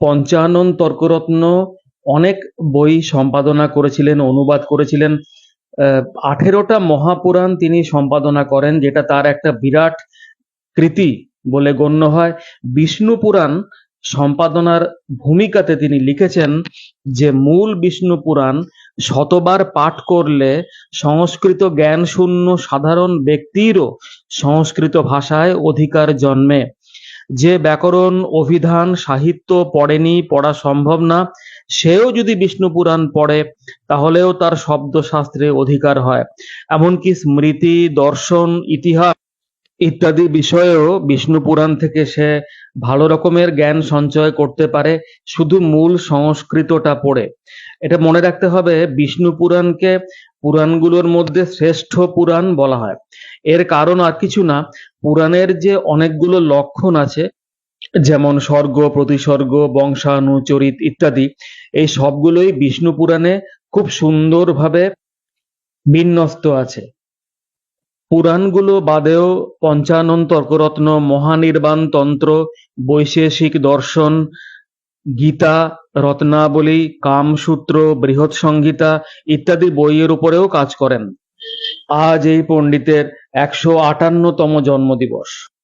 পঞ্চানন তর্করত্ন অনেক বই সম্পাদনা করেছিলেন, অনুবাদ করেছিলেন। আঠেরোটা মহাপুরাণ তিনি সম্পাদনা করেন, যেটা তার একটা বিরাট কৃতি বলে গণ্য হয়। বিষ্ণু পুরাণ সম্পাদনার ভূমিকাতে তিনি লিখেছেন যে, মূল বিষ্ণু পুরাণ শতবার পাঠ করলে সংস্কৃত জ্ঞান শূন্য সাধারণ ব্যক্তিরও সংস্কৃত ভাষায় অধিকার জন্মে। যে ব্যাকরণ, অভিধান, সাহিত্য পড়েনি, পড়া সম্ভব না, সেও যদি বিষ্ণু পুরাণ পড়ে, তাহলেও তার শব্দশাস্ত্রে অধিকার হয়। এমনকি স্মৃতি, দর্শন, ইতিহাস ইত্যাদি বিষয়েও বিষ্ণু পুরাণ থেকে সে ভালো রকমের জ্ঞান সঞ্চয় করতে পারে, শুধু মূল সংস্কৃতটা পড়ে। এটা মনে রাখতে হবে, বিষ্ণু পুরাণকে পুরাণগুলোর মধ্যে শ্রেষ্ঠ পুরাণ বলা হয়। এর কারণ আর কিছু না, পুরাণের যে অনেকগুলো লক্ষণ আছে, যেমন স্বর্গ প্রতিসর্গ বংশানুচরিত ইত্যাদি, এই সবগুলোই বিষ্ণু পুরাণে খুব সুন্দরভাবে বিন্যস্ত আছে। পুরাণগুলো বাদেও পঞ্চানন তর্করত্ন, মহানির্বাণ তন্ত্র, বৈশেষিক দর্শন গীতা, রত্নাবলী, কামসূত্র, বৃহৎ সংহিতা ইত্যাদি বইয়ের উপরেও কাজ করেন। আজ এই পণ্ডিতের একশো আটান্নতম জন্মদিবস।